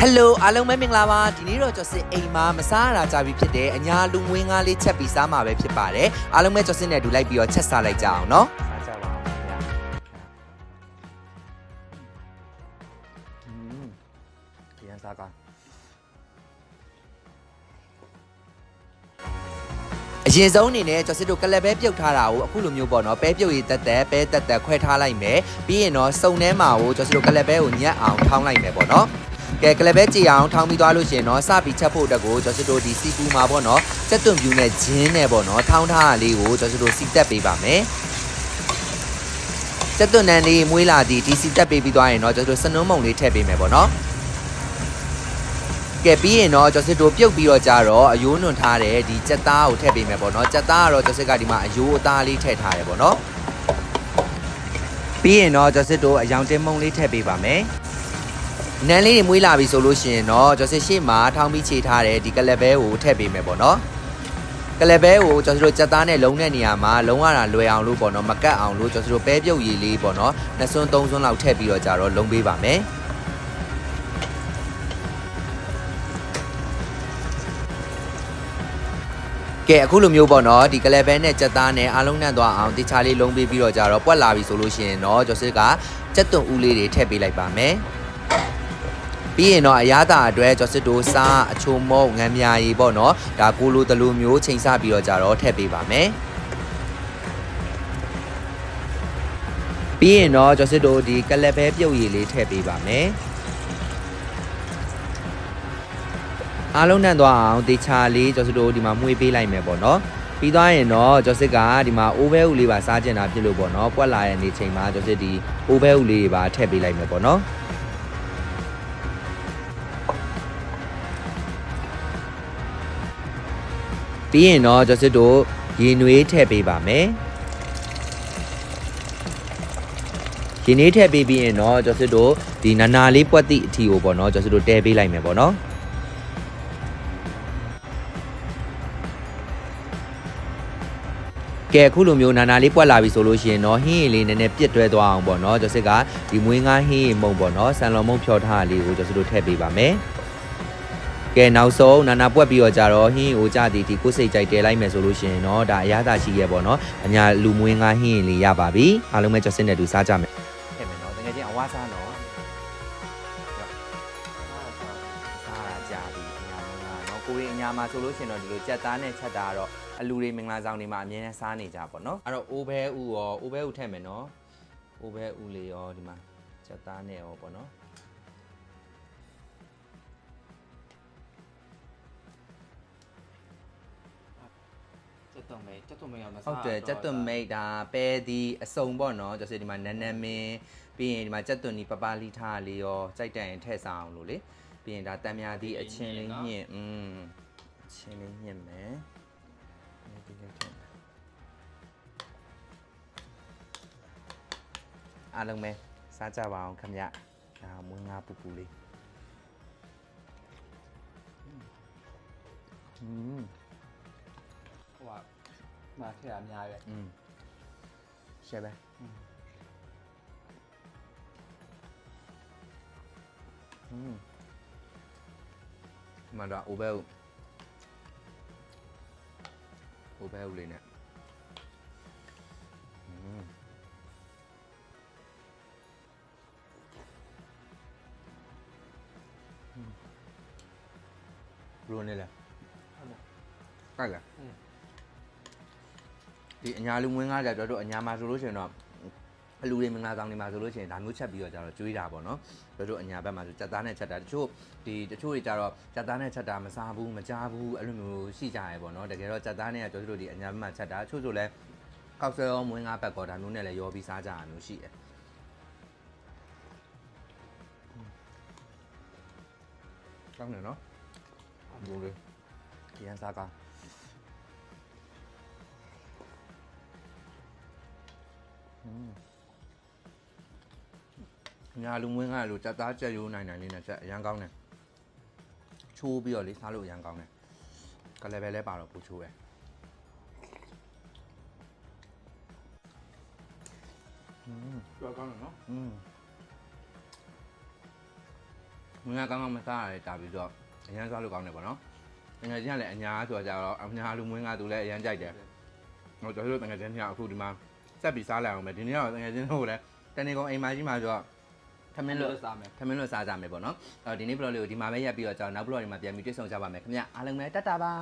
ဟယ်လိုအားလုံးပဲမင်္ဂလာပါဒီနေ့တော့ကျော်စစ်အိမ်မှာမစားရတာကြာပြီဖြစ်တယ်အညာလူငွေးငါးလေးချက်ပြီးစားမှာပဲဖြစ်ပါတယ်အားလုံးပဲကျော်စစ်နဲ့အတူလိုက်ပြီးတော့ချက်စားလိုက်ကြအောင်နော်စားကြပါအောင်ခင်ဗျာอืมပြန်စားကောင်းအရင်ဆုံးအနေနဲ့ကျော်စစ်တို့ကလပ်ပဲပြုတ်ထားတာကိုအခုလိုမျိုးပေါ့နော်ပဲပြုတ်ရည်တက်တက်ပဲတက်တက်ခွဲထားလိုက်မယ်ပြီးရင်တော့စုံထဲမှာကိုကျော်စစ်တို့ကလပ်ပဲကိုညက်အောင်ထောင်းလိုက်မယ်ပေါ့နော် ကဲကလပ်ပဲကြည်အောင်ထောင်းပြီးသွားလို့ရှိရင်တော့စပြီးချက်ဖို့အတွက်ကိုကျော်စစ်တို့ဒီစီပူမှာပေါ့နော်စက်သွန်ပြူနဲ့ဂျင်းနဲ့ပေါ့နော်ထောင်းထားတာလေးကိုကျော်စစ်တို့စီတက်ပေးပါမယ်ကျက်သွန်နန်းလေးမွေးလာသည်ဒီစီတက်ပေးပြီးသွားရင်တော့ကျွန်တော်တို့စနုံးမုံလေးထည့်ပေးမယ်ပေါ့နော်ကဲပြီးရင်တော့ကျွန်တော်တို့ပြုတ်ပြီးတော့ကြတော့အယိုးနွန်ထားတဲ့ဒီကြက်သားကိုထည့်ပေးမယ်ပေါ့နော်ကြက်သားကတော့ကျွန်တော်ကဒီမှာအယိုးအသားလေးထည့်ထားတယ်ပေါ့နော်ပြီးရင်တော့ကျွန်တော်တို့အယောင်တင်မုံလေးထည့်ပေးပါမယ် နန်းလေးတွေမွေးလာပြီဆိုလို့ရှိရင်တော့ကျွန်တော်ရှေ့မှာထောင်းပြီးခြေထားတဲ့ဒီကလပ်ဘဲကိုထည့်ပေးမယ်ပေါ့နော်ကလဘဲကိုကျွန်တော်တို့စက်သားနဲ့လုံးတဲ့နေရာမှာလုံးဝတာလွယ်အောင်လို့ပေါ့နော်မကတ်အောင်လို့ကျွန်တော်တို့ပဲပြုတ်ရည်လေးပေါ့နော်နှစ်စွန်းသုံးစွန်းလောက်ထည့်ပြီးတော့ကြတော့လုံးပေးပါမယ်ကဲအခုလိုမျိုးပေါ့နော်ဒီကလဘဲနဲ့စက်သားနဲ့အားလုံးနဲ့သွားအောင်တခြားလေးလုံးပေးပြီးတော့ကြတော့ပွက်လာပြီဆိုလို့ရှိရင်တော့ကျွန်တော်ကစက်သွန်ဦးလေးတွေထည့်ပေးလိုက်ပါမယ် ပြီးရင်တော့အရသာအတွက်ကျော်စစ်တို့စားအချိုမုံငံမြာရီပေါ့နော်ဒါကိုလိုတလူမျိုးချိန်ဆပြီးတော့ကြတော့ထည့်ပေးပါမယ်ပြီးရင်တော့ကျော်စစ်တို့ဒီကလက်ပဲပြုတ်ရည်လေးထည့်ပေးပါမယ်အားလုံးနဲ့သွားအောင်တေချာလေးကျော်စစ်တို့ဒီမှာမှုေးပေးလိုက်မယ်ပေါ့နော်ပြီးသွားရင်တော့ကျော်စစ်ကဒီမှာအိုးဘဲဥလေးပါစားကျင်တာဖြစ်လို့ပေါ့နော်ပွက်လာတဲ့နေချိန်မှာကျော်စစ်ဒီအိုးဘဲဥလေးတွေပါထည့်ပေးလိုက်မယ်ပေါ့နော် ပြီးရင်တော့ကျွန်တော်တို့ရေနွေးထည့်ပေးပါမယ်ရေနွေးထည့်ပေးပြီးရင်တော့ကျွန်တော်တို့ဒီနာနာလေးပွက်သည့်အထီကိုပေါ့နော်ကျွန်တော်တို့တဲပေးလိုက်မယ်ပေါ့နော်ကဲအခုလိုမျိုးနာနာလေးပွက်လာပြီဆိုလို့ရှိရင်တော့ဟင်းရည်လေးနည်းနည်းပြစ်တွဲသွားအောင်ပေါ့နော်ကျွန်တော်ကဒီမွေးငါဟင်းရည်မုံပေါ့နော်ဆန်လော်မုံဖြောထားတာလေးကိုကျွန်တော်တို့ထည့်ပေးပါမယ် ကဲနောက်ဆုံးနာနာပွက်ပြီးတော့ကြတော့ဟင်းကိုကြသည်ဒီကိုယ်စိတ်ကြိုက်တဲလိုက်မယ်ဆိုလို့ရှိရင်တော့ဒါအရသာရှိရဲ့ပေါ့နော်အညာလူမွေးငါဟင်းလေးရပါပြီအားလုံးပဲကြော်စင်တဲ့သူစားကြမယ်ဟဲ့မယ်နော်တကယ်ချင်းအဝါစားနော်စားရကြပြီအညာမင်္ဂလာနော်ကိုရီအညာမှာဆိုလို့ရှိရင်တော့ဒီလိုကြက်သားနဲ့ချက်တာကတော့အလူတွေမင်္ဂလာဆောင်တွေမှာအမြဲတမ်းစားနေကြပါတော့အဲ့တော့အိုးဘဲဥရောအိုးဘဲဥထည့်မယ်နော်အိုးဘဲဥလေးရောဒီမှာကြက်သားနဲ့ရောပေါ့နော် ကျက်သွန်မေးကျက်သွန်မေးအောင်မစား ဟုတ်တယ်ကြက်သွန်မိတ်ဒါပဲဒီအစုံပေါ့နော်ကျစဒီမှာနန်းနန်းမင်းပြီးရင်ဒီမှာကြက်သွန်ဒီပပလီထားလေးရောစိုက်တိုင်ရင်ထည့်စားအောင်လို့လေပြီးရင်ဒါတံမြာဒီအချင်းလေးညှင့်อืมအချင်းလေးညှင့်မယ်ဒီလေးထည့်မယ်အားလုံးပဲစားကြပါအောင်ခင်ဗျဒါမွေးငါပူပူလေးอืม ဟိုက မာထက်အများရဲ့ อืมရှယ်ပဲอืมမန္တအိုဘဲအိုဘဲလေးနဲ့อืมဘလို့နေလဲ ဟုတ်လား ကိုက်လား อืม ဒီအညာလူငွေးငါးကြတော့တို့အညာမှာဆိုလို့ရှိရင်တော့အလူတွေမင်္ဂလာဆောင်တွေမှာဆိုလို့ရှိရင်ဒါမျိုးချက်ပြီးတော့ကြတော့ကျွေးတာပေါ့နော်တို့တို့အညာဘက်မှာဆိုကြက်သားနဲ့ချက်တာတချို့ဒီတချို့တွေကြတော့ကြက်သားနဲ့ချက်တာမစားဘူးမကြားဘူးအဲ့လိုမျိုးရှိကြရပေါ့နော်တကယ်တော့ကြက်သားနဲ့ကတို့တို့ဒီအညာဘက်မှာချက်တာတချို့ဆိုလဲကောက်ဆွဲရောမွေးငါးဘက်ကောဒါမျိုးနဲ့လည်းရောပြီးစားကြရမျိုးရှိတယ်ကောင်းတယ်နော်ဘိုးလေးရန်စားကောင်း ညာလူမွင်းကလို့ကြက်သားကြက်ရိုးနိုင်နိုင်လေးနဲ့ချက်အရန်ကောင်းတယ်ချိုးပြီးတော့လေးစားလို့အရန်ကောင်းတယ်ကလည်းပဲလဲပါတော့ပူချိုးပဲอืม ပြောကောင်းတယ်နော် อืม မင်းကကောင်းကောင်းမစားရတယ်တာပြီးတော့အရန်စားလို့ကောင်းတယ်ပေါ့နော်ငယ်ချင်းကလည်းအညာဆိုကြတော့အညာလူမွေးကသူလည်းအရန်ကြိုက်တယ်ဟိုကျွန်တော်တို့ငယ်ချင်းကအခုဒီမှာ ဆက်ပြီးစားလိုက်အောင်ပဲဒီနေ့ကတော့ငယ်ချင်းတို့လည်းတနေ့ကုန်အိမ်မှာကြီးမှာဆိုတော့ထမင်းလို့စားမယ်ထမင်းလို့စားကြမယ်ပေါ့နော်အဲ့တော့ဒီနေ့ blog လေးကိုဒီမှာပဲရပ်ပြီးတော့ကျွန်တော်နောက် blog တွေမှာပြန်ပြီးတွေ့ဆုံကြပါမယ်ခင်ဗျအားလုံးပဲတတ်တာပါ